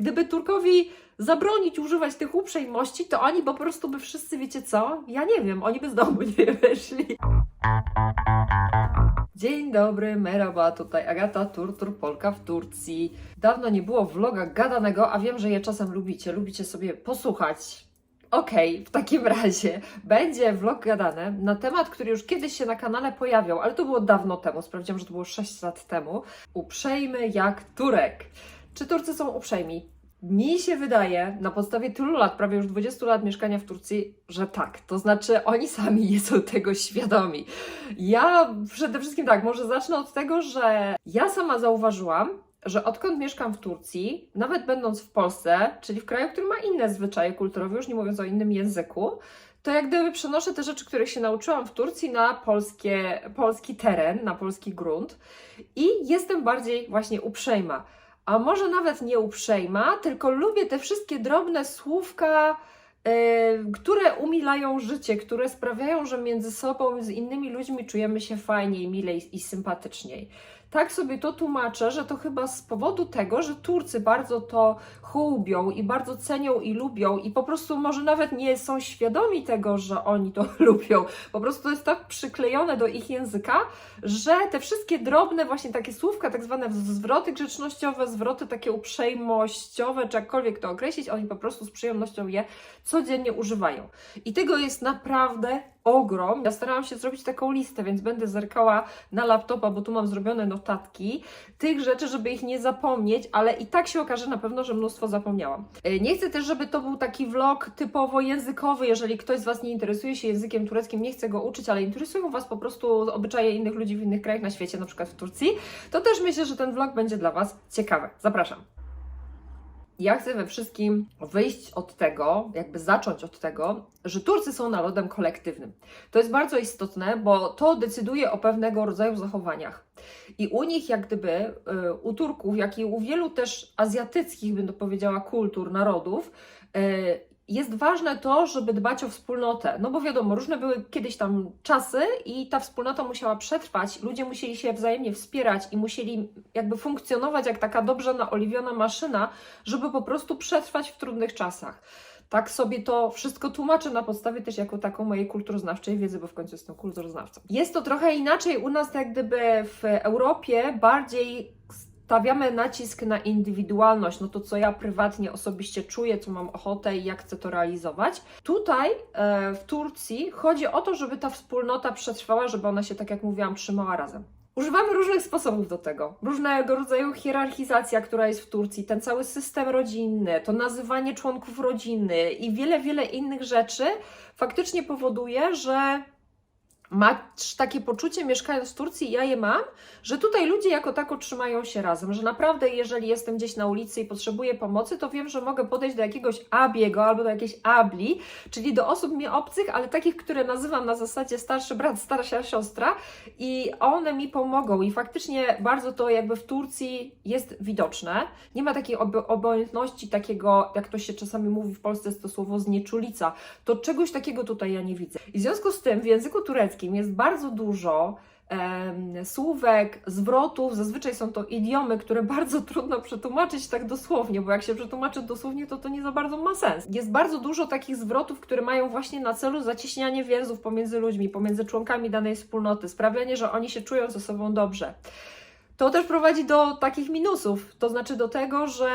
Gdyby Turkowi zabronić używać tych uprzejmości, to oni po prostu by wszyscy, wiecie co? Ja nie wiem, oni by z domu nie wyszli. Dzień dobry, merhaba, tutaj Agata Turtur, Polka w Turcji. Dawno nie było vloga gadanego, a wiem, że je czasem lubicie, lubicie sobie posłuchać. Okej, w takim razie będzie vlog gadany na temat, który już kiedyś się na kanale pojawiał, ale to było dawno temu, sprawdziłam, że to było 6 lat temu. Uprzejmy jak Turek. Czy Turcy są uprzejmi? Mi się wydaje, na podstawie tylu lat, prawie już 20 lat mieszkania w Turcji, że tak. To znaczy, oni sami nie są tego świadomi. Ja przede wszystkim tak, może zacznę od tego, że ja sama zauważyłam, że odkąd mieszkam w Turcji, nawet będąc w Polsce, czyli w kraju, który ma inne zwyczaje kulturowe, już nie mówiąc o innym języku, to jak gdyby przenoszę te rzeczy, których się nauczyłam w Turcji na polskie, polski teren, na polski grunt i jestem bardziej właśnie uprzejma. A może nawet nie uprzejma, tylko lubię te wszystkie drobne słówka, yy, które umilają życie, które sprawiają, że między sobą, z innymi ludźmi czujemy się fajniej, milej i sympatyczniej. Tak sobie to tłumaczę, że to chyba z powodu tego, że Turcy bardzo to hołubią i bardzo cenią i lubią i po prostu może nawet nie są świadomi tego, że oni to lubią. Po prostu to jest tak przyklejone do ich języka, że te wszystkie drobne właśnie takie słówka, tak zwane zwroty grzecznościowe, zwroty takie uprzejmościowe, czy jakkolwiek to określić, oni po prostu z przyjemnością je codziennie używają. I tego jest naprawdę ogrom. Ja starałam się zrobić taką listę, więc będę zerkała na laptopa, bo tu mam zrobione notatki tych rzeczy, żeby ich nie zapomnieć, ale i tak się okaże na pewno, że mnóstwo zapomniałam. E, Nie chcę też, żeby to był taki vlog typowo językowy, jeżeli ktoś z Was nie interesuje się językiem tureckim, nie chce go uczyć, ale interesują Was po prostu obyczaje innych ludzi w innych krajach na świecie, na przykład w Turcji, to też myślę, że ten vlog będzie dla Was ciekawy. Zapraszam. Ja chcę we wszystkim wyjść od tego, jakby zacząć od tego, że Turcy są narodem kolektywnym. To jest bardzo istotne, bo to decyduje o pewnego rodzaju zachowaniach. I u nich, jak gdyby, y, u Turków, jak i u wielu też azjatyckich, bym to powiedziała, kultur, narodów, y, jest ważne to, żeby dbać o wspólnotę. No bo wiadomo, różne były kiedyś tam czasy i ta wspólnota musiała przetrwać. Ludzie musieli się wzajemnie wspierać i musieli jakby funkcjonować jak taka dobrze naoliwiona maszyna, żeby po prostu przetrwać w trudnych czasach. Tak sobie to wszystko tłumaczę na podstawie też jako taką mojej kulturoznawczej wiedzy, bo w końcu jestem kulturoznawcą. Jest to trochę inaczej u nas, tak gdyby w Europie bardziej stawiamy nacisk na indywidualność, no to co ja prywatnie, osobiście czuję, co mam ochotę i jak chcę to realizować. Tutaj e, w Turcji chodzi o to, żeby ta wspólnota przetrwała, żeby ona się, tak jak mówiłam, trzymała razem. Używamy różnych sposobów do tego. Różnego rodzaju hierarchizacja, która jest w Turcji, ten cały system rodzinny, to nazywanie członków rodziny i wiele, wiele innych rzeczy faktycznie powoduje, że masz takie poczucie mieszkając w Turcji, ja je mam, że tutaj ludzie jako tako trzymają się razem, że naprawdę jeżeli jestem gdzieś na ulicy i potrzebuję pomocy, to wiem, że mogę podejść do jakiegoś abiego albo do jakiejś abli, czyli do osób mi obcych, ale takich, które nazywam na zasadzie starszy brat, starsza siostra i one mi pomogą i faktycznie bardzo to jakby w Turcji jest widoczne. Nie ma takiej ob- obojętności, takiego, jak to się czasami mówi w Polsce, jest to słowo znieczulica. To czegoś takiego tutaj ja nie widzę. I w związku z tym w języku tureckim jest bardzo dużo słówek, zwrotów, zazwyczaj są to idiomy, które bardzo trudno przetłumaczyć tak dosłownie, bo jak się przetłumaczy dosłownie, to to nie za bardzo ma sens. Jest bardzo dużo takich zwrotów, które mają właśnie na celu zacieśnianie więzów pomiędzy ludźmi, pomiędzy członkami danej wspólnoty, sprawianie, że oni się czują ze sobą dobrze. To też prowadzi do takich minusów, to znaczy do tego, że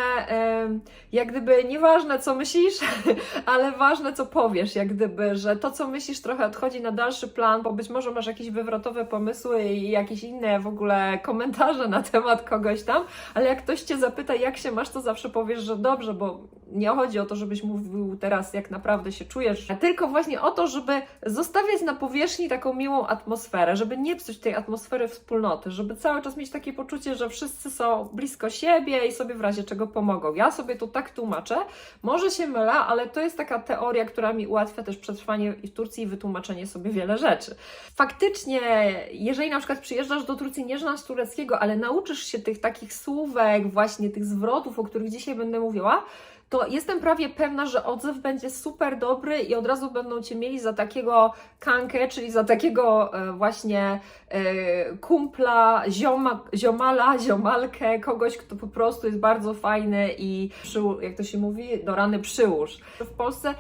jak gdyby nieważne co myślisz, ale ważne co powiesz, jak gdyby, że to co myślisz trochę odchodzi na dalszy plan, bo być może masz jakieś wywrotowe pomysły i jakieś inne w ogóle komentarze na temat kogoś tam, ale jak ktoś cię zapyta jak się masz, to zawsze powiesz, że dobrze, bo nie chodzi o to, żebyś mówił teraz jak naprawdę się czujesz, tylko właśnie o to, żeby zostawiać na powierzchni taką miłą atmosferę, żeby nie psuć tej atmosfery wspólnoty, żeby cały czas mieć takie poczucie, że wszyscy są blisko siebie i sobie w razie czego pomogą. Ja sobie to tak tłumaczę, może się mylę, ale to jest taka teoria, która mi ułatwia też przetrwanie w Turcji i wytłumaczenie sobie wiele rzeczy. Faktycznie, jeżeli na przykład przyjeżdżasz do Turcji, nie znasz tureckiego, ale nauczysz się tych takich słówek, właśnie tych zwrotów, o których dzisiaj będę mówiła, to jestem prawie pewna, że odzew będzie super dobry i od razu będą Cię mieli za takiego kankę, czyli za takiego e, właśnie e, kumpla, zioma, ziomala, ziomalkę, kogoś, kto po prostu jest bardzo fajny i przył, jak to się mówi, do rany przyłóż. W Polsce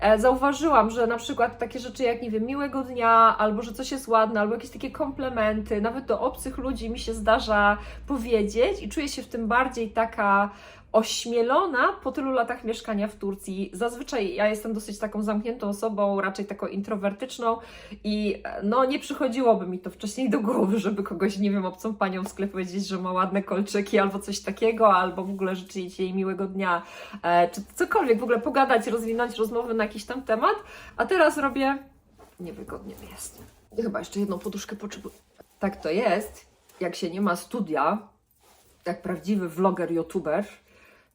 e, zauważyłam, że na przykład takie rzeczy jak, nie wiem, miłego dnia, albo że coś jest ładne, albo jakieś takie komplementy, nawet do obcych ludzi mi się zdarza powiedzieć i czuję się w tym bardziej taka ośmielona po tylu latach mieszkania w Turcji. Zazwyczaj ja jestem dosyć taką zamkniętą osobą, raczej taką introwertyczną i e, no nie przychodziłoby mi to wcześniej do głowy, żeby kogoś, nie wiem, obcą panią w sklepie powiedzieć, że ma ładne kolczyki albo coś takiego, albo w ogóle życzyć jej miłego dnia, e, czy cokolwiek, w ogóle pogadać, rozwinąć rozmowę na jakiś tam temat, a teraz robię niewygodnie mi jest. Chyba jeszcze jedną poduszkę potrzebuję. Tak to jest, jak się nie ma studia, jak prawdziwy vloger, youtuber,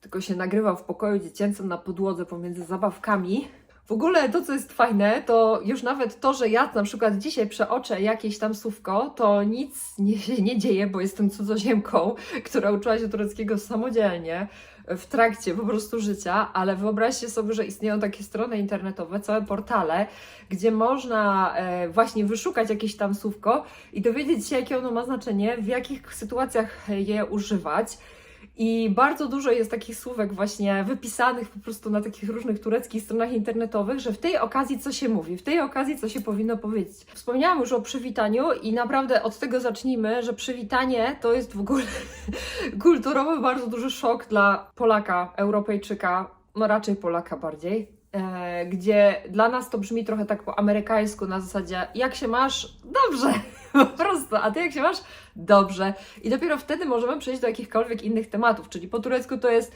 tylko się nagrywał w pokoju dziecięcym na podłodze pomiędzy zabawkami. W ogóle to, co jest fajne, to już nawet to, że ja na przykład dzisiaj przeoczę jakieś tam słówko, to nic nie, się nie dzieje, bo jestem cudzoziemką, która uczyła się tureckiego samodzielnie w trakcie po prostu życia, ale wyobraźcie sobie, że istnieją takie strony internetowe, całe portale, gdzie można e, właśnie wyszukać jakieś tam słówko i dowiedzieć się, jakie ono ma znaczenie, w jakich sytuacjach je używać. I bardzo dużo jest takich słówek właśnie wypisanych po prostu na takich różnych tureckich stronach internetowych, że w tej okazji co się mówi, w tej okazji co się powinno powiedzieć. Wspomniałam już o przywitaniu i naprawdę od tego zacznijmy, że przywitanie to jest w ogóle kulturowy bardzo duży szok dla Polaka, Europejczyka, no raczej Polaka bardziej. E, gdzie dla nas to brzmi trochę tak po amerykańsku na zasadzie jak się masz? Dobrze, po prostu, a ty jak się masz? Dobrze. I dopiero wtedy możemy przejść do jakichkolwiek innych tematów, czyli po turecku to jest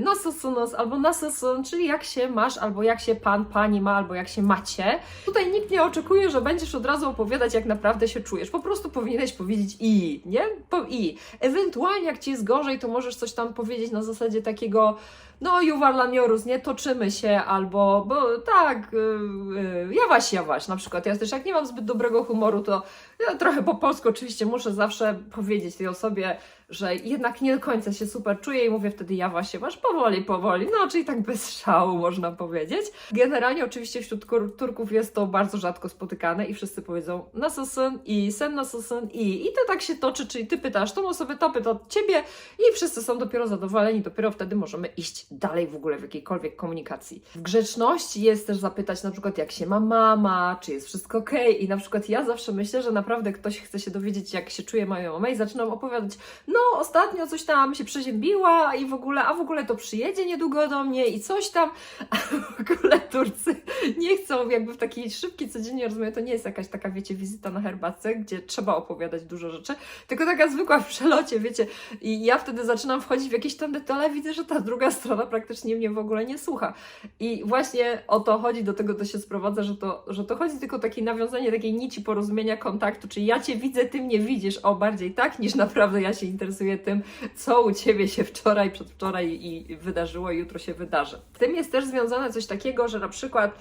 nososunos albo nasosun, czyli jak się masz, albo jak się pan, pani ma, albo jak się macie. Tutaj nikt nie oczekuje, że będziesz od razu opowiadać, jak naprawdę się czujesz. Po prostu powinieneś powiedzieć i, nie? Po i. Ewentualnie jak ci jest gorzej, to możesz coś tam powiedzieć na zasadzie takiego no Juwarlaniorus, nie toczymy się, albo bo tak, yy, jawaś, jawaś na przykład. Ja też jak nie mam zbyt dobrego humoru, to ja trochę po polsku oczywiście muszę zawsze powiedzieć tej osobie, że jednak nie do końca się super czuję i mówię wtedy jawaś, jawaś, powoli, powoli, no czyli tak bez szału można powiedzieć. Generalnie oczywiście wśród Turków jest to bardzo rzadko spotykane i wszyscy powiedzą nasosyn i sen nasosyn i i to tak się toczy, czyli ty pytasz tą osobę, to pyta ciebie i wszyscy są dopiero zadowoleni, dopiero wtedy możemy iść dalej w ogóle w jakiejkolwiek komunikacji. W grzeczności jest też zapytać na przykład jak się ma mama, czy jest wszystko ok i na przykład ja zawsze myślę, że naprawdę ktoś chce się dowiedzieć jak się czuje moja mama i zaczynam opowiadać, no ostatnio coś tam się przeziębiła i w ogóle, a w ogóle to przyjedzie niedługo do mnie i coś tam, a w ogóle Turcy nie chcą jakby w takiej szybkiej, codziennie rozmowie, to nie jest jakaś taka, wiecie, wizyta na herbatce, gdzie trzeba opowiadać dużo rzeczy, tylko taka zwykła w przelocie, wiecie, i ja wtedy zaczynam wchodzić w jakieś tam detale, widzę, że ta druga strona praktycznie mnie w ogóle nie słucha. I właśnie o to chodzi, do tego to się sprowadza, że to, że to chodzi tylko o takie nawiązanie takiej nici porozumienia, kontaktu, czyli ja Cię widzę, Ty mnie widzisz, o bardziej tak, niż naprawdę ja się interesuję tym, co u Ciebie się wczoraj, przedwczoraj i wydarzyło i jutro się wydarzy. W tym jest też związane coś takiego, że na przykład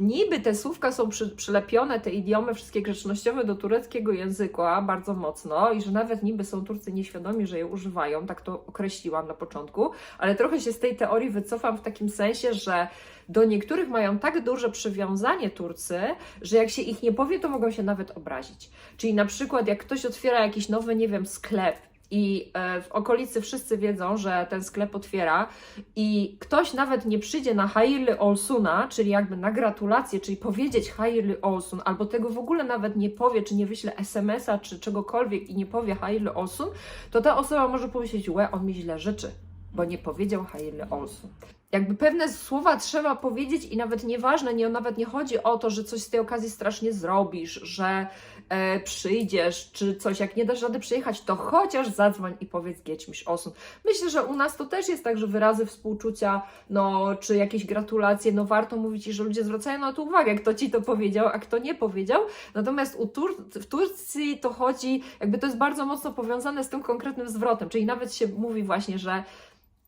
niby te słówka są przy, przylepione, te idiomy wszystkie grzecznościowe do tureckiego języka bardzo mocno i że nawet niby są Turcy nieświadomi, że je używają, tak to określiłam na początku, ale trochę się z tej teorii wycofam w takim sensie, że do niektórych mają tak duże przywiązanie Turcy, że jak się ich nie powie, to mogą się nawet obrazić. Czyli na przykład jak ktoś otwiera jakiś nowy, nie wiem, sklep i e, w okolicy wszyscy wiedzą, że ten sklep otwiera i ktoś nawet nie przyjdzie na Hayırlı Olsun'a, czyli jakby na gratulacje, czyli powiedzieć Hayırlı Olsun, albo tego w ogóle nawet nie powie, czy nie wyśle SMS-a, czy czegokolwiek i nie powie Hayırlı Olsun, to ta osoba może pomyśleć, łe, on mi źle życzy, bo nie powiedział Hayırlı Olsun. Jakby pewne słowa trzeba powiedzieć i nawet nieważne, nie, nawet nie chodzi o to, że coś z tej okazji strasznie zrobisz, że e, przyjdziesz, czy coś, jak nie dasz rady przyjechać, to chociaż zadzwoń i powiedz geçmiş olsun. Myślę, że u nas to też jest tak, że wyrazy współczucia, no, czy jakieś gratulacje, no warto mówić i że ludzie zwracają na to uwagę, kto Ci to powiedział, a kto nie powiedział. Natomiast u Tur w Turcji to chodzi, jakby to jest bardzo mocno powiązane z tym konkretnym zwrotem, czyli nawet się mówi właśnie, że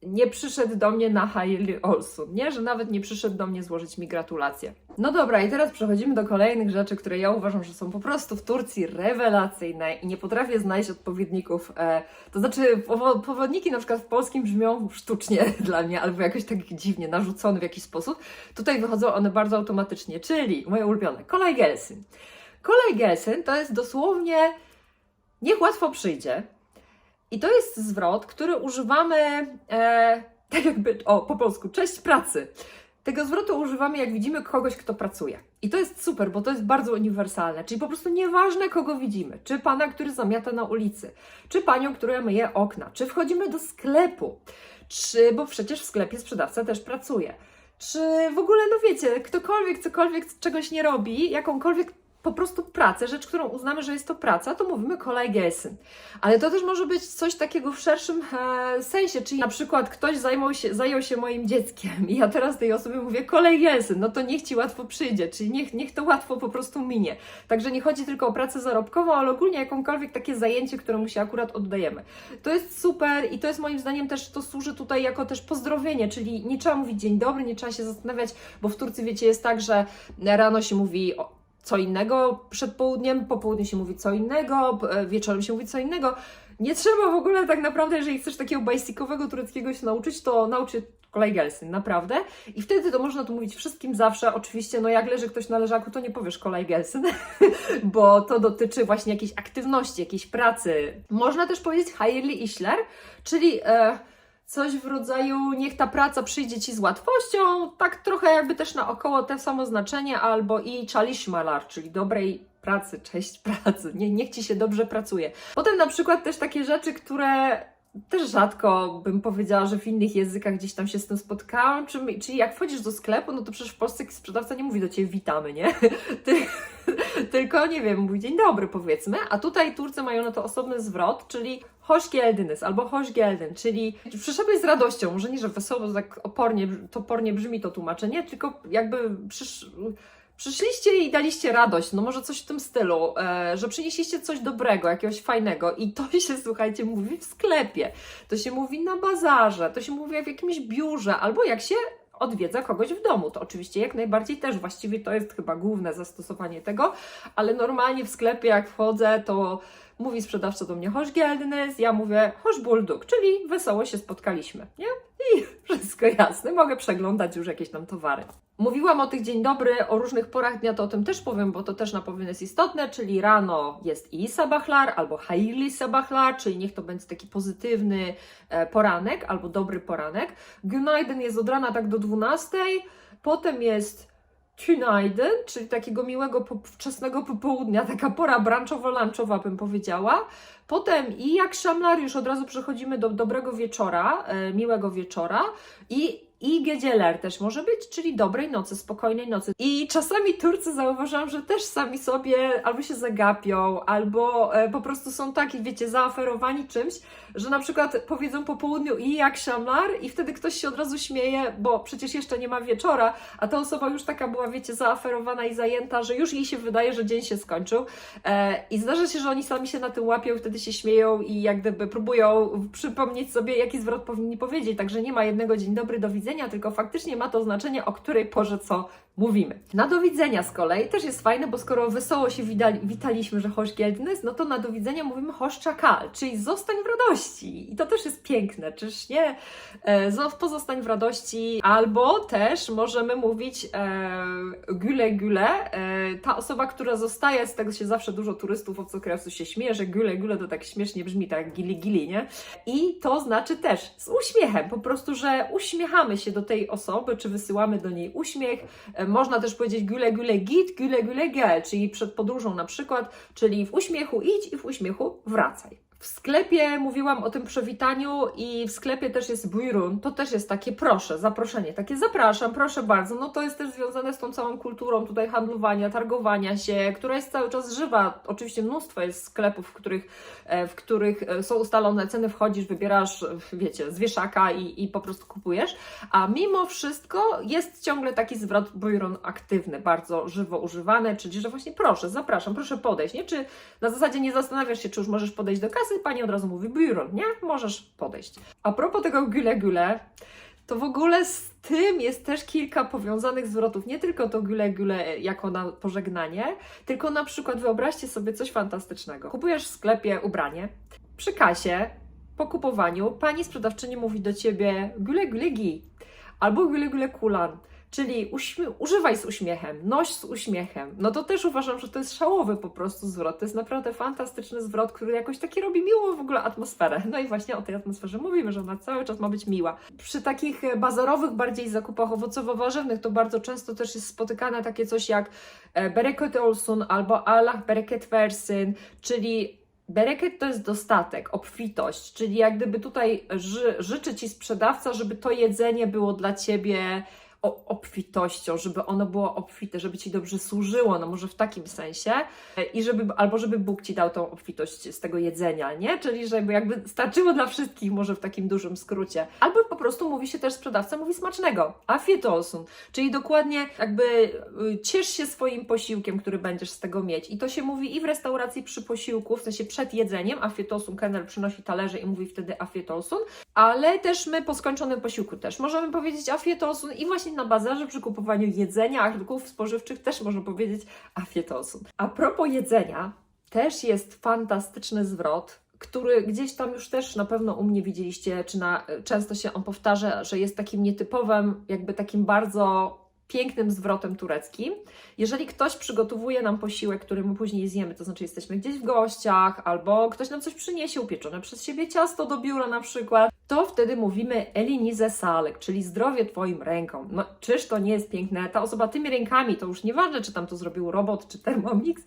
nie przyszedł do mnie na Hailey Olsun, nie? Że nawet nie przyszedł do mnie złożyć mi gratulacje. No dobra, i teraz przechodzimy do kolejnych rzeczy, które ja uważam, że są po prostu w Turcji rewelacyjne i nie potrafię znaleźć odpowiedników. E, to znaczy, powo- powodniki na przykład w polskim brzmią sztucznie dla mnie, albo jakoś tak dziwnie, narzucone w jakiś sposób. Tutaj wychodzą one bardzo automatycznie, czyli moje ulubione, kolej Gelsyn. Kolej Gelsyn to jest dosłownie niech łatwo przyjdzie. I to jest zwrot, który używamy e, tak jakby, o po polsku, cześć pracy. Tego zwrotu używamy, jak widzimy kogoś, kto pracuje. I to jest super, bo to jest bardzo uniwersalne. Czyli po prostu nieważne, kogo widzimy. Czy pana, który zamiata na ulicy, czy panią, która myje okna, czy wchodzimy do sklepu, czy, bo przecież w sklepie sprzedawca też pracuje. Czy w ogóle, no wiecie, ktokolwiek cokolwiek czegoś nie robi, jakąkolwiek po prostu pracę, rzecz, którą uznamy, że jest to praca, to mówimy kolejgesyn. Ale to też może być coś takiego w szerszym e, sensie, czyli na przykład ktoś zajmował się, zajął się moim dzieckiem i ja teraz tej osobie mówię kolejgesyn, no to niech Ci łatwo przyjdzie, czyli niech, niech to łatwo po prostu minie. Także nie chodzi tylko o pracę zarobkową, ale ogólnie jakąkolwiek takie zajęcie, któremu się akurat oddajemy. To jest super i to jest moim zdaniem też, to służy tutaj jako też pozdrowienie, czyli nie trzeba mówić dzień dobry, nie trzeba się zastanawiać, bo w Turcji wiecie jest tak, że rano się mówi co innego przed południem, po południu się mówi co innego, e, wieczorem się mówi co innego. Nie trzeba w ogóle tak naprawdę, jeżeli chcesz takiego basicowego tureckiego się nauczyć, to naucz kolej Gelsyn, naprawdę. I wtedy to można tu mówić wszystkim zawsze. Oczywiście, no jak leży ktoś na leżaku, to nie powiesz kolej Gelsyn, bo to dotyczy właśnie jakiejś aktywności, jakiejś pracy. Można też powiedzieć hayırlı işler, czyli e, coś w rodzaju niech ta praca przyjdzie Ci z łatwością, tak trochę jakby też naokoło te samo znaczenie, albo i çalışmalar, czyli dobrej pracy, cześć pracy, nie, niech Ci się dobrze pracuje. Potem na przykład też takie rzeczy, które też rzadko bym powiedziała, że w innych językach gdzieś tam się z tym spotkałam, czyli, czyli jak wchodzisz do sklepu, no to przecież w Polsce sprzedawca nie mówi do Ciebie witamy, nie? Ty, tylko, nie wiem, mówi dzień dobry powiedzmy, a tutaj Turcy mają na to osobny zwrot, czyli hoş albo hoş czyli przyszedłeś z radością, może nie, że wesoło, tak opornie, topornie brzmi to tłumaczenie, tylko jakby przysz, przyszliście i daliście radość, no może coś w tym stylu, e, że przynieśliście coś dobrego, jakiegoś fajnego i to się, słuchajcie, mówi w sklepie, to się mówi na bazarze, to się mówi w jakimś biurze, albo jak się odwiedza kogoś w domu. To oczywiście jak najbardziej też, właściwie to jest chyba główne zastosowanie tego, ale normalnie w sklepie jak wchodzę, to mówi sprzedawca do mnie hoş geldiniz, ja mówię hoş bulduk, czyli wesoło się spotkaliśmy, nie? Wszystko jasne, mogę przeglądać już jakieś tam towary. Mówiłam o tych dzień dobry, o różnych porach dnia, to o tym też powiem, bo to też na pewno jest istotne, czyli rano jest i sabahlar, albo hayırlı sabahlar, czyli niech to będzie taki pozytywny e, poranek, albo dobry poranek. Günaydın jest od rana tak do 12, potem jest Tünaydın, czyli takiego miłego po, wczesnego popołudnia, taka pora brunchowo-lunchowa bym powiedziała. Potem i jak szamlar, już od razu przechodzimy do dobrego wieczora, e, miłego wieczora i i gedzieler też może być, czyli dobrej nocy, spokojnej nocy. I czasami Turcy zauważam, że też sami sobie albo się zagapią, albo e, po prostu są taki, wiecie, zaoferowani czymś, że na przykład powiedzą po południu i jak szamlar i wtedy ktoś się od razu śmieje, bo przecież jeszcze nie ma wieczora, a ta osoba już taka była, wiecie, zaoferowana i zajęta, że już jej się wydaje, że dzień się skończył. E, I zdarza się, że oni sami się na tym łapią, wtedy się śmieją i jak gdyby próbują przypomnieć sobie, jaki zwrot powinni powiedzieć. Także nie ma jednego dzień dobry, do widzenia, tylko faktycznie ma to znaczenie, o której porze co mówimy. Na do widzenia z kolei też jest fajne, bo skoro wesoło się witaliśmy, że hoş geldiniz, no to na do widzenia mówimy hoş czakal, czyli zostań w radości. I to też jest piękne, czyż nie? E, zo- pozostań w radości, albo też możemy mówić e, güle güle. E, ta osoba, która zostaje, z tego się zawsze dużo turystów obcokrajowców się śmieje, że güle güle to tak śmiesznie brzmi, tak gili gili, nie? I to znaczy też z uśmiechem, po prostu, że uśmiechamy się do tej osoby, czy wysyłamy do niej uśmiech. E, Można też powiedzieć güle güle git, güle güle gel, czyli przed podróżą na przykład, czyli w uśmiechu idź i w uśmiechu wracaj. W sklepie mówiłam o tym przywitaniu i w sklepie też jest bujrun, to też jest takie proszę, zaproszenie, takie zapraszam, proszę bardzo. No to jest też związane z tą całą kulturą tutaj handlowania, targowania się, która jest cały czas żywa. Oczywiście mnóstwo jest sklepów, w których, e, w których e, są ustalone ceny, wchodzisz, wybierasz, wiecie, z wieszaka i, i po prostu kupujesz, a mimo wszystko jest ciągle taki zwrot bujrun aktywny, bardzo żywo używany, czyli że właśnie proszę, zapraszam, proszę podejść, nie? Czy na zasadzie nie zastanawiasz się, czy już możesz podejść do kasy, i pani od razu mówi biuro, nie? Możesz podejść. A propos tego gule gule, to w ogóle z tym jest też kilka powiązanych zwrotów. Nie tylko to gule gule jako na pożegnanie, tylko na przykład wyobraźcie sobie coś fantastycznego. Kupujesz w sklepie ubranie, przy kasie, po kupowaniu, pani sprzedawczyni mówi do ciebie gule gule gi albo gule gule kulan. Czyli używaj z uśmiechem, noś z uśmiechem. No to też uważam, że to jest szałowy po prostu zwrot. To jest naprawdę fantastyczny zwrot, który jakoś taki robi miłą w ogóle atmosferę. No i właśnie o tej atmosferze mówimy, że ona cały czas ma być miła. Przy takich e, bazarowych bardziej zakupach owocowo-warzywnych to bardzo często też jest spotykane takie coś jak e, bereket olsun albo Allah bereket versin, czyli Bereket to jest dostatek, obfitość, czyli jak gdyby tutaj ży, życzy ci sprzedawca, żeby to jedzenie było dla ciebie obfitością, żeby ono było obfite, żeby ci dobrze służyło, no może w takim sensie, E, i żeby, albo żeby Bóg ci dał tą obfitość z tego jedzenia, nie? Czyli żeby jakby starczyło dla wszystkich, może w takim dużym skrócie. Albo po prostu mówi się też sprzedawca, mówi smacznego, afietosun, czyli dokładnie jakby y, ciesz się swoim posiłkiem, który będziesz z tego mieć. I to się mówi i w restauracji przy posiłku, w sensie przed jedzeniem, afietosun, kelner przynosi talerze i mówi wtedy afietosun, ale też my po skończonym posiłku też możemy powiedzieć afietosun i właśnie na bazarze przy kupowaniu jedzenia, artykułów spożywczych też można powiedzieć afietosun. A propos jedzenia, też jest fantastyczny zwrot, który gdzieś tam już też na pewno u mnie widzieliście, czy na, często się on powtarza, że jest takim nietypowym, jakby takim bardzo pięknym zwrotem tureckim. Jeżeli ktoś przygotowuje nam posiłek, który my później zjemy, to znaczy jesteśmy gdzieś w gościach, albo ktoś nam coś przyniesie, upieczone przez siebie ciasto do biura na przykład, to wtedy mówimy elinize salek, czyli zdrowie Twoim rękom. No czyż to nie jest piękne? Ta osoba tymi rękami, to już nieważne, czy tam to zrobił robot, czy Thermomix,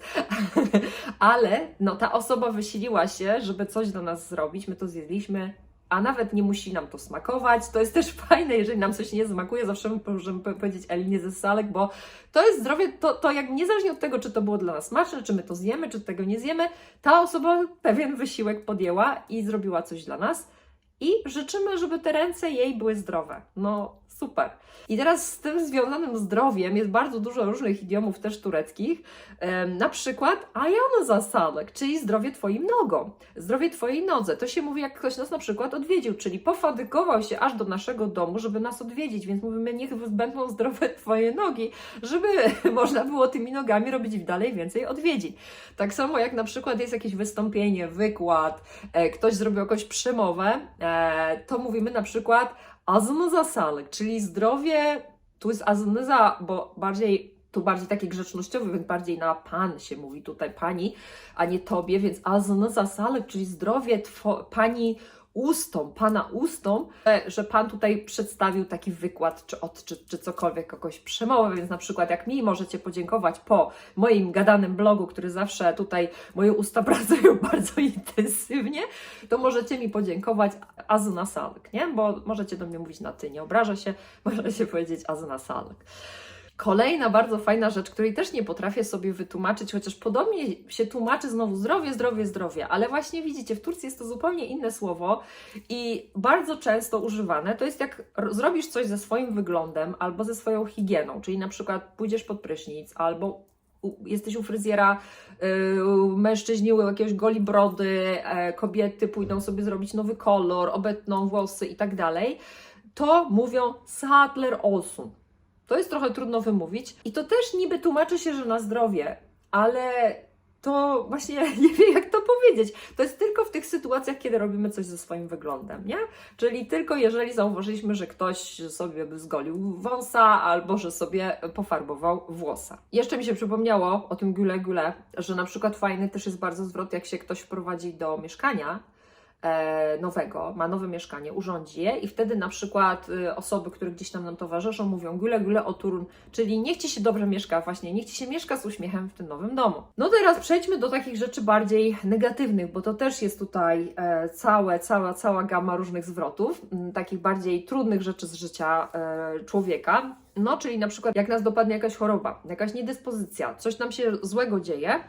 ale no ta osoba wysiliła się, żeby coś do nas zrobić, my to zjedliśmy, a nawet nie musi nam to smakować. To jest też fajne, jeżeli nam coś nie smakuje, zawsze możemy po- powiedzieć Elinie ze salek, bo to jest zdrowie, to, to jak niezależnie od tego, czy to było dla nas smaczne, czy my to zjemy, czy tego nie zjemy, ta osoba pewien wysiłek podjęła i zrobiła coś dla nas. I życzymy, żeby te ręce jej były zdrowe. No super. I teraz z tym związanym zdrowiem jest bardzo dużo różnych idiomów też tureckich. Na przykład ayana zasalek, czyli zdrowie Twoim nogom, zdrowie Twojej nodze. To się mówi, jak ktoś nas na przykład odwiedził, czyli pofadykował się aż do naszego domu, żeby nas odwiedzić, więc mówimy, niech będą zdrowe Twoje nogi, żeby można było tymi nogami robić dalej więcej odwiedzin. Tak samo jak na przykład jest jakieś wystąpienie, wykład, e, ktoś zrobił jakąś przemowę, e, to mówimy na przykład azmyza salek, czyli zdrowie, tu jest azmyza, bo bardziej tu bardziej taki grzecznościowy, więc bardziej na pan się mówi tutaj pani, a nie tobie, więc azmyza salek, czyli zdrowie pani ustom, pana ustom, że pan tutaj przedstawił taki wykład, czy, od, czy, cokolwiek, kogoś przemowę, więc na przykład jak mi możecie podziękować po moim gadanym blogu, który zawsze tutaj moje usta pracują bardzo intensywnie, to możecie mi podziękować Azuna Salek, nie? Bo możecie do mnie mówić na ty, nie obrażę się, możecie powiedzieć Azuna Salek. Kolejna bardzo fajna rzecz, której też nie potrafię sobie wytłumaczyć, chociaż podobnie się tłumaczy znowu zdrowie, zdrowie, zdrowie, ale właśnie widzicie, w Turcji jest to zupełnie inne słowo i bardzo często używane. To jest jak ro- zrobisz coś ze swoim wyglądem albo ze swoją higieną, czyli na przykład pójdziesz pod prysznic albo jesteś u fryzjera, yy, mężczyźni u jakiegoś goli brody, e, kobiety pójdą sobie zrobić nowy kolor, obetną włosy i tak dalej, to mówią Sadler Olsun. To jest trochę trudno wymówić i to też niby tłumaczy się, że na zdrowie, ale to właśnie nie wiem, jak to powiedzieć. To jest tylko w tych sytuacjach, kiedy robimy coś ze swoim wyglądem, nie? Czyli tylko jeżeli zauważyliśmy, że ktoś sobie by zgolił wąsa albo że sobie pofarbował włosa. Jeszcze mi się przypomniało o tym gule gule, że na przykład fajny też jest bardzo zwrot, jak się ktoś wprowadzi do mieszkania nowego, ma nowe mieszkanie, urządzi je i wtedy na przykład y, osoby, które gdzieś tam nam towarzyszą, mówią gule gule oturun, czyli niech Ci się dobrze mieszka właśnie, niech Ci się mieszka z uśmiechem w tym nowym domu. No teraz przejdźmy do takich rzeczy bardziej negatywnych, bo to też jest tutaj e, całe, cała, cała gama różnych zwrotów, takich bardziej trudnych rzeczy z życia e, człowieka. No, czyli na przykład jak nas dopadnie jakaś choroba, jakaś niedyspozycja, coś nam się złego dzieje,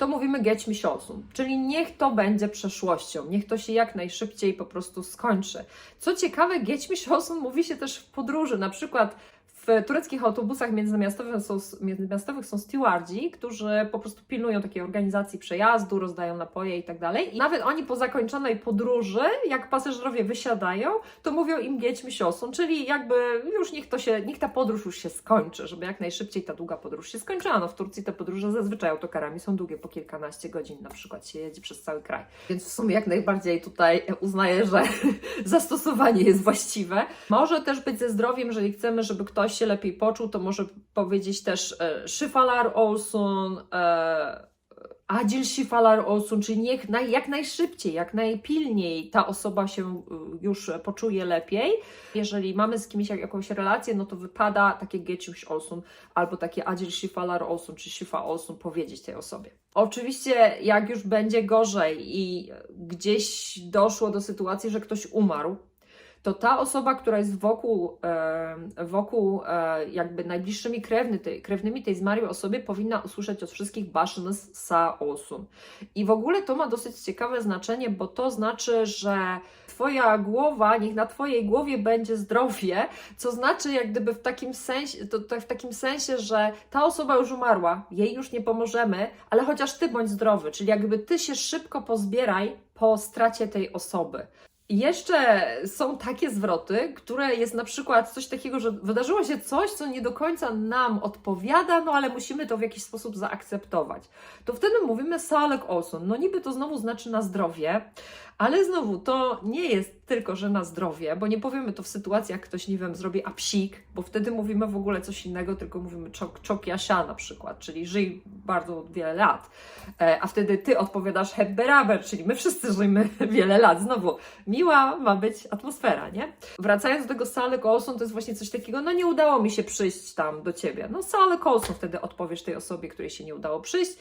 to mówimy geçmiş olsun, czyli niech to będzie przeszłością, niech to się jak najszybciej po prostu skończy. Co ciekawe, geçmiş olsun mówi się też w podróży, na przykład W tureckich autobusach międzymiastowych są, międzymiastowych są stewardzi, którzy po prostu pilnują takiej organizacji przejazdu, rozdają napoje i tak dalej. I nawet oni po zakończonej podróży, jak pasażerowie wysiadają, to mówią im jedźmy siosą, czyli jakby już niech to się, niech ta podróż już się skończy, żeby jak najszybciej ta długa podróż się skończyła. No w Turcji te podróże zazwyczaj autokarami są długie, po kilkanaście godzin na przykład się jedzie przez cały kraj. Więc w sumie jak najbardziej tutaj uznaję, że zastosowanie jest właściwe. Może też być ze zdrowiem, jeżeli chcemy, żeby ktoś się lepiej poczuł, to może powiedzieć też e, szyfalar olsun, e, Adil Shifalar Olsun, czyli niech naj, jak najszybciej, jak najpilniej ta osoba się y, już poczuje lepiej. Jeżeli mamy z kimś jak, jakąś relację, no to wypada takie Geciuś Olsun albo takie Adil Shifalar Olsun czy Shifa Olsun powiedzieć tej osobie. Oczywiście, jak już będzie gorzej i gdzieś doszło do sytuacji, że ktoś umarł, to ta osoba, która jest wokół, e, wokół e, jakby najbliższymi krewny, krewnymi tej zmarłej osobie, powinna usłyszeć od wszystkich basznes sa osun. I w ogóle to ma dosyć ciekawe znaczenie, bo to znaczy, że Twoja głowa, niech na Twojej głowie będzie zdrowie, co znaczy jak gdyby w takim sensie, to, to w takim sensie, że ta osoba już umarła, jej już nie pomożemy, ale chociaż Ty bądź zdrowy, czyli jakby Ty się szybko pozbieraj po stracie tej osoby. Jeszcze są takie zwroty, które jest na przykład coś takiego, że wydarzyło się coś, co nie do końca nam odpowiada, no ale musimy to w jakiś sposób zaakceptować. To wtedy mówimy salek osun. No niby to znowu znaczy na zdrowie, ale znowu to nie jest tylko, że na zdrowie, bo nie powiemy to w sytuacji, jak ktoś, nie wiem, zrobi apsik, bo wtedy mówimy w ogóle coś innego, tylko mówimy czok, czok jasia na przykład, czyli żyj bardzo wiele lat. E, a wtedy ty odpowiadasz hep beraber, czyli my wszyscy żyjemy wiele lat. Znowu, miła ma być atmosfera, nie? Wracając do tego sale kosun, to jest właśnie coś takiego, no nie udało mi się przyjść tam do ciebie. No sale kosun, wtedy odpowiesz tej osobie, której się nie udało przyjść.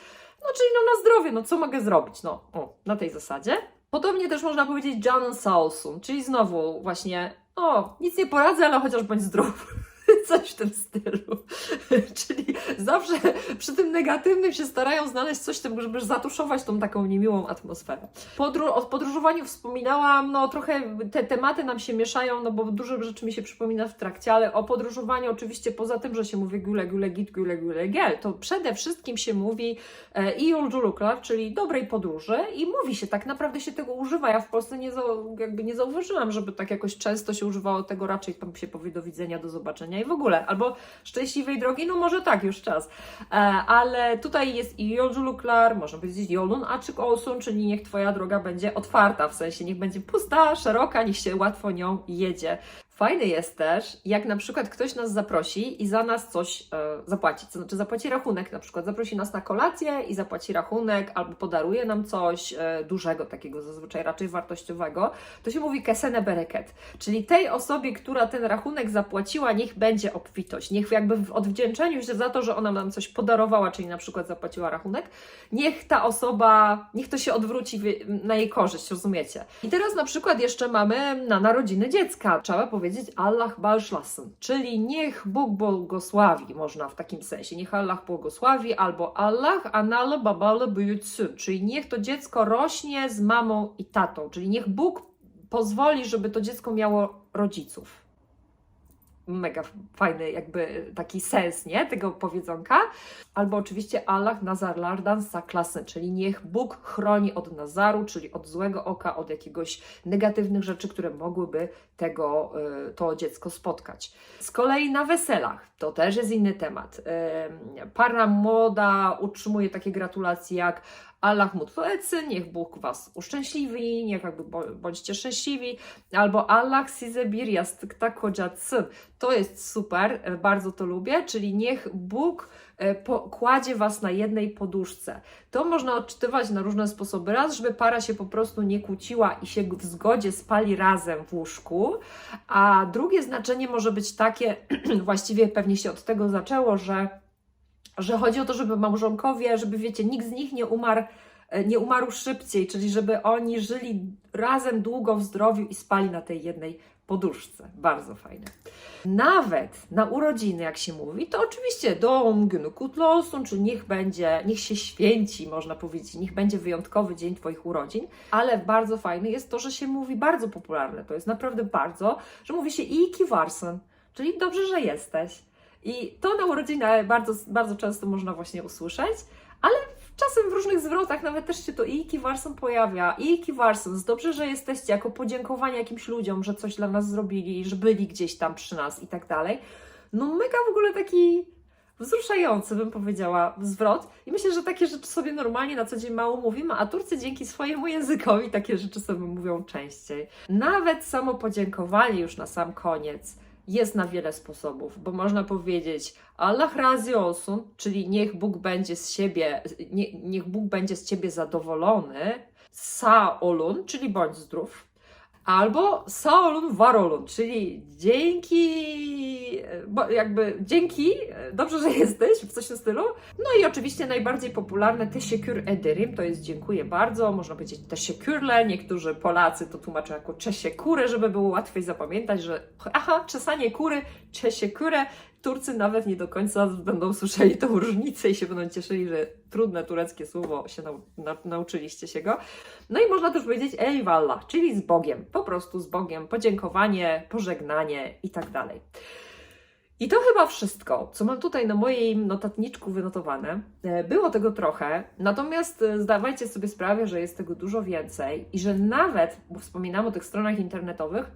No czyli no na zdrowie, no co mogę zrobić? No, o, na tej zasadzie. Podobnie też można powiedzieć John Salsun, czyli znowu właśnie, o, nic nie poradzę, ale chociaż bądź zdrów. Coś w tym stylu. Czyli zawsze przy tym negatywnym się starają znaleźć coś tym, żeby zatuszować tą taką niemiłą atmosferę. Podru o podróżowaniu wspominałam, no trochę te tematy nam się mieszają, no bo dużo rzeczy mi się przypomina w trakcie, ale o podróżowaniu oczywiście poza tym, że się mówi gule, gule, git, gule, gule, gel, to przede wszystkim się mówi e, juluklar, czyli dobrej podróży i mówi się, tak naprawdę się tego używa. Ja w Polsce nie, jakby nie zauważyłam, żeby tak jakoś często się używało tego, raczej tam się powie do widzenia, do zobaczenia i w ogóle. Albo szczęśliwej drogi, no może tak, już czas. E, ale tutaj jest i Joluluklar, można powiedzieć Jolun Aczyk Olsun, czyli niech Twoja droga będzie otwarta, w sensie niech będzie pusta, szeroka, niech się łatwo nią jedzie. Fajny jest też, jak na przykład ktoś nas zaprosi i za nas coś e, zapłaci, to znaczy zapłaci rachunek, na przykład. Zaprosi nas na kolację i zapłaci rachunek albo podaruje nam coś e, dużego, takiego zazwyczaj raczej wartościowego, to się mówi kesene bereket, czyli tej osobie, która ten rachunek zapłaciła, niech będzie obfitość, niech jakby w odwdzięczeniu się za to, że ona nam coś podarowała, czyli na przykład zapłaciła rachunek, niech ta osoba, niech to się odwróci na jej korzyść, rozumiecie? I teraz na przykład jeszcze mamy na narodziny dziecka, trzeba powiedzieć Allah Balszlassen, czyli niech Bóg błogosławi, można w takim sensie, niech Allah błogosławi, albo Allah anale babale büyütsün, czyli niech to dziecko rośnie z mamą i tatą, czyli niech Bóg pozwoli, żeby to dziecko miało rodziców. Mega fajny jakby taki sens, nie? Tego powiedzonka. Albo oczywiście Allah nazarlardan sa klasy, czyli niech Bóg chroni od nazaru, czyli od złego oka, od jakiegoś negatywnych rzeczy, które mogłyby tego, y, to dziecko spotkać. Z kolei na weselach, to też jest inny temat. Ym, Para młoda utrzymuje takie gratulacje jak Allah mutlecy, niech Bóg was uszczęśliwi, niech jakby bądźcie szczęśliwi, albo Allah size bir jastık tak kocatsın. To jest super, e, bardzo to lubię, czyli niech Bóg e, kładzie was na jednej poduszce. To można odczytywać na różne sposoby. Raz, żeby para się po prostu nie kłóciła i się w zgodzie spali razem w łóżku, a drugie znaczenie może być takie, właściwie pewnie się od tego zaczęło, że że chodzi o to, żeby małżonkowie, żeby wiecie, nikt z nich nie umarł, e, nie umarł szybciej, czyli żeby oni żyli razem długo w zdrowiu i spali na tej jednej poduszce. Bardzo fajne. Nawet na urodziny, jak się mówi, to oczywiście dom Gynukutlosun, czyli niech będzie, niech się święci, można powiedzieć, niech będzie wyjątkowy dzień Twoich urodzin, ale bardzo fajne jest to, że się mówi bardzo popularne, to jest naprawdę bardzo, że mówi się i kiwarsen, czyli dobrze, że jesteś. I to na urodziny bardzo, bardzo często można właśnie usłyszeć, ale czasem w różnych zwrotach nawet też się to i kiwarson pojawia, i kiwarsons. Dobrze, że jesteście jako podziękowanie jakimś ludziom, że coś dla nas zrobili, że byli gdzieś tam przy nas i tak dalej. No mega w ogóle taki wzruszający, bym powiedziała, zwrot. I myślę, że takie rzeczy sobie normalnie na co dzień mało mówimy, a Turcy dzięki swojemu językowi takie rzeczy sobie mówią częściej. Nawet samo podziękowanie już na sam koniec jest na wiele sposobów, bo można powiedzieć Allah razi olsun, czyli niech Bóg będzie z siebie, nie, niech Bóg będzie z ciebie zadowolony, sa olun, czyli bądź zdrów, albo saolun varolun, czyli dzięki, bo jakby dzięki, dobrze, że jesteś, w coś w stylu. No i oczywiście najbardziej popularne teşekkür ederim, to jest dziękuję bardzo, można powiedzieć teşekkürle, niektórzy Polacy to tłumaczą jako czesiekury, żeby było łatwiej zapamiętać, że aha, czesanie kury, czesiekure, Turcy nawet nie do końca będą słyszeli tą różnicę i się będą cieszyli, że trudne tureckie słowo się nau na nauczyliście się go. No i można też powiedzieć eyvallah, czyli z Bogiem, po prostu z Bogiem, podziękowanie, pożegnanie i tak dalej. I to chyba wszystko, co mam tutaj na moim notatniczku wynotowane. E, Było tego trochę, natomiast e, zdawajcie sobie sprawę, że jest tego dużo więcej i że nawet, bo wspominam o tych stronach internetowych,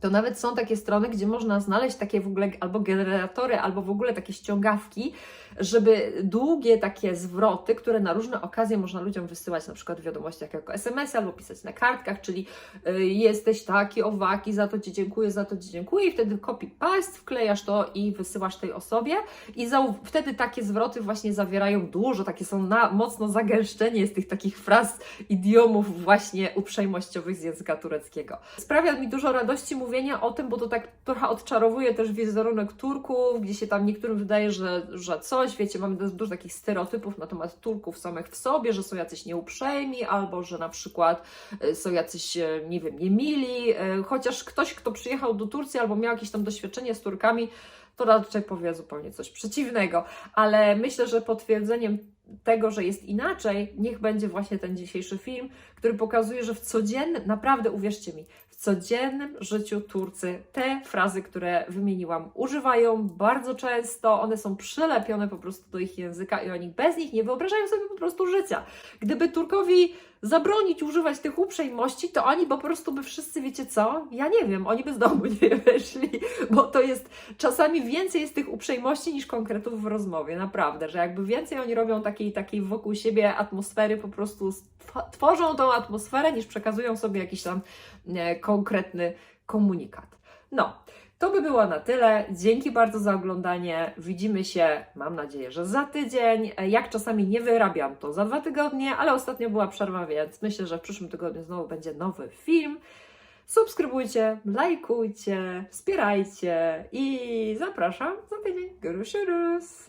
to nawet są takie strony, gdzie można znaleźć takie w ogóle albo generatory, albo w ogóle takie ściągawki, żeby długie takie zwroty, które na różne okazje można ludziom wysyłać, na przykład w wiadomościach jako SMS albo pisać na kartkach, czyli y, jesteś taki, owaki, za to Ci dziękuję, za to Ci dziękuję i wtedy copy-paste, wklejasz to i wysyłasz tej osobie i wtedy takie zwroty właśnie zawierają dużo, takie są na, mocno zagęszczenie z tych takich fraz, idiomów właśnie uprzejmościowych z języka tureckiego. Sprawia mi dużo radości mówienie o tym, bo to tak trochę odczarowuje też wizerunek Turków, gdzie się tam niektórym wydaje, że, że coś, wiecie, mamy dużo takich stereotypów na temat Turków samych w sobie, że są jacyś nieuprzejmi, albo że na przykład e, są jacyś, e, nie wiem, niemili, e, chociaż ktoś, kto przyjechał do Turcji albo miał jakieś tam doświadczenie z Turkami, to raczej powie zupełnie coś przeciwnego, ale myślę, że potwierdzeniem tego, że jest inaczej, niech będzie właśnie ten dzisiejszy film, który pokazuje, że w codziennym, naprawdę uwierzcie mi, w codziennym życiu Turcy te frazy, które wymieniłam, używają bardzo często, one są przylepione po prostu do ich języka i oni bez nich nie wyobrażają sobie po prostu życia. Gdyby Turkowi zabronić używać tych uprzejmości, to oni po prostu by wszyscy, wiecie co? Ja nie wiem, oni by z domu nie wyszli, bo to jest czasami więcej jest tych uprzejmości niż konkretów w rozmowie, naprawdę, że jakby więcej oni robią takiej, takiej wokół siebie atmosfery, po prostu tworzą tą atmosferę, niż przekazują sobie jakiś tam konkretny komunikat. No, to by było na tyle. Dzięki bardzo za oglądanie. Widzimy się, mam nadzieję, że za tydzień. Jak czasami nie wyrabiam, to za dwa tygodnie, ale ostatnio była przerwa, więc myślę, że w przyszłym tygodniu znowu będzie nowy film. Subskrybujcie, lajkujcie, wspierajcie i zapraszam za tydzień. Gurusierus!